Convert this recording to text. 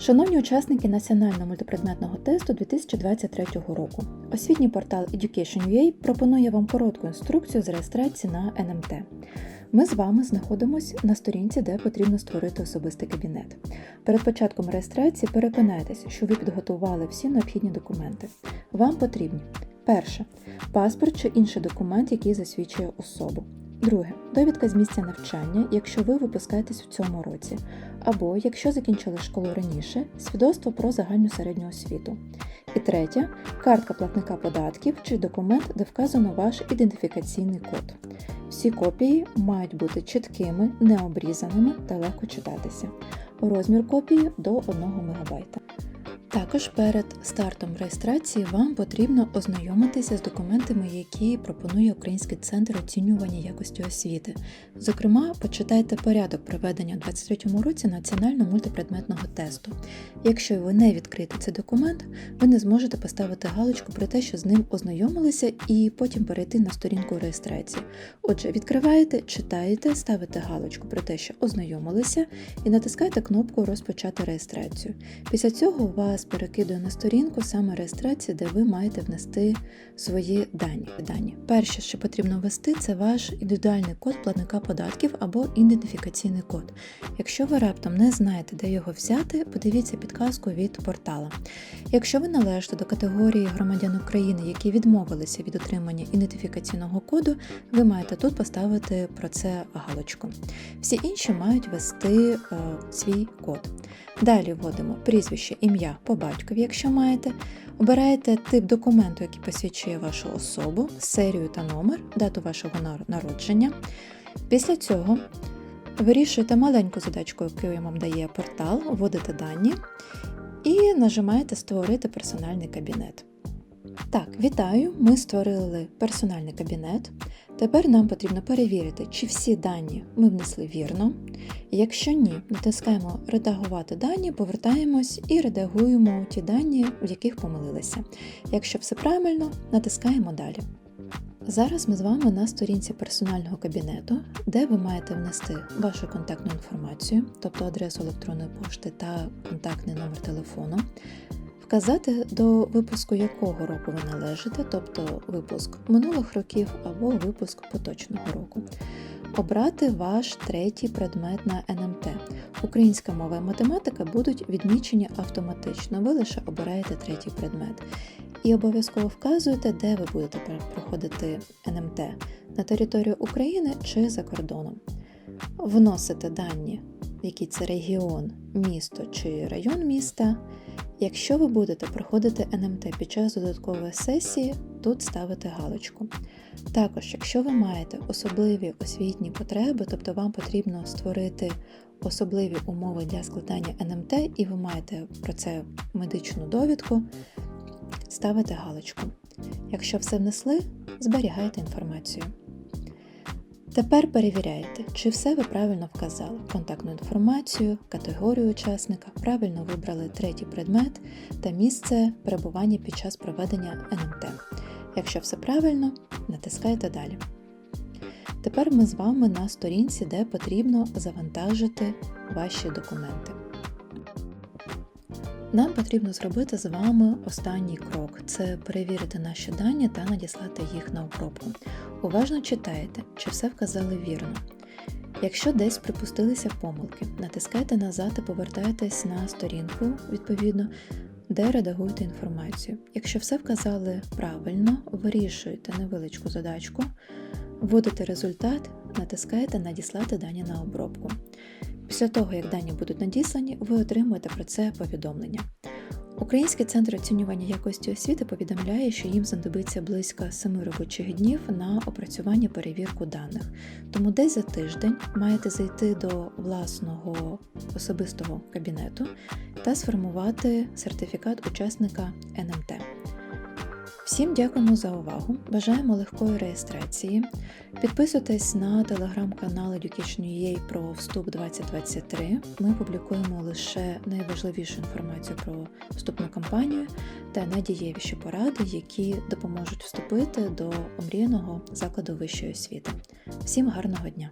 Шановні учасники національного мультипредметного тесту 2023 року, освітній портал Education.ua пропонує вам коротку інструкцію з реєстрації на НМТ. Ми з вами знаходимося на сторінці, де потрібно створити особистий кабінет. Перед початком реєстрації переконайтеся, що ви підготували всі необхідні документи. Вам потрібні перше паспорт чи інший документ, який засвідчує особу. Друге довідка з місця навчання, якщо ви випускаєтесь в цьому році, або якщо закінчили школу раніше, свідоцтво про загальну середню освіту. І третє картка платника податків чи документ, де вказано ваш ідентифікаційний код. Всі копії мають бути чіткими, необрізаними та легко читатися. Розмір копії до 1 МБ. Також перед стартом реєстрації вам потрібно ознайомитися з документами, які пропонує Український центр оцінювання якості освіти. Зокрема, почитайте порядок проведення у 2023 році національного мультипредметного тесту. Якщо ви не відкриєте цей документ, ви не зможете поставити галочку про те, що з ним ознайомилися, і потім перейти на сторінку реєстрації. Отже, відкриваєте, читаєте, ставите галочку про те, що ознайомилися, і натискаєте кнопку Розпочати реєстрацію. Після цього у вас перекидує на сторінку саме реєстрації, де ви маєте внести свої дані. дані. Перше, що потрібно ввести, це ваш індивідуальний код платника податків або ідентифікаційний код. Якщо ви раптом не знаєте, де його взяти, подивіться підказку від портала. Якщо ви належите до категорії громадян України, які відмовилися від отримання ідентифікаційного коду, ви маєте тут поставити про це галочку. Всі інші мають ввести е, свій код. Далі вводимо прізвище, ім'я по батькові, якщо маєте. Обираєте тип документу, який посвідчує вашу особу, серію та номер, дату вашого народження. Після цього вирішуєте маленьку задачку, яку вам дає портал, вводите дані і нажимаєте Створити персональний кабінет. Так, вітаю! Ми створили персональний кабінет. Тепер нам потрібно перевірити, чи всі дані ми внесли вірно. Якщо ні, натискаємо Редагувати дані, повертаємось і редагуємо ті дані, в яких помилилися. Якщо все правильно, натискаємо Далі. Зараз ми з вами на сторінці персонального кабінету, де ви маєте внести вашу контактну інформацію, тобто адресу електронної пошти та контактний номер телефону, вказати до випуску якого року ви належите, тобто випуск минулих років або випуск поточного року. Обрати ваш третій предмет на НМТ. Українська мова і математика будуть відмічені автоматично. Ви лише обираєте третій предмет. І обов'язково вказуєте, де ви будете проходити НМТ на територію України чи за кордоном. Вносите дані, який це регіон, місто чи район міста. Якщо ви будете проходити НМТ під час додаткової сесії, тут ставите галочку. Також, якщо ви маєте особливі освітні потреби, тобто вам потрібно створити особливі умови для складання НМТ, і ви маєте про це медичну довідку, ставите галочку. Якщо все внесли, зберігайте інформацію. Тепер перевіряйте, чи все ви правильно вказали: контактну інформацію, категорію учасника, правильно вибрали третій предмет та місце перебування під час проведення НМТ. Якщо все правильно, натискайте Далі. Тепер ми з вами на сторінці, де потрібно завантажити ваші документи. Нам потрібно зробити з вами останній крок це перевірити наші дані та надіслати їх на обробку. Уважно читаєте, чи все вказали вірно. Якщо десь припустилися помилки, натискайте назад і повертайтесь на сторінку, відповідно, де редагуєте інформацію. Якщо все вказали правильно, вирішуєте невеличку задачку, вводите результат, натискаєте Надіслати дані на обробку. Після того, як дані будуть надіслані, ви отримуєте про це повідомлення. Український центр оцінювання якості освіти повідомляє, що їм знадобиться близько 7 робочих днів на опрацювання перевірку даних. Тому десь за тиждень маєте зайти до власного особистого кабінету та сформувати сертифікат учасника НМТ. Всім дякуємо за увагу. Бажаємо легкої реєстрації. Підписуйтесь на телеграм-канал Education.ua про вступ 2023. Ми публікуємо лише найважливішу інформацію про вступну кампанію та найдієвіші поради, які допоможуть вступити до омріяного закладу вищої освіти. Всім гарного дня!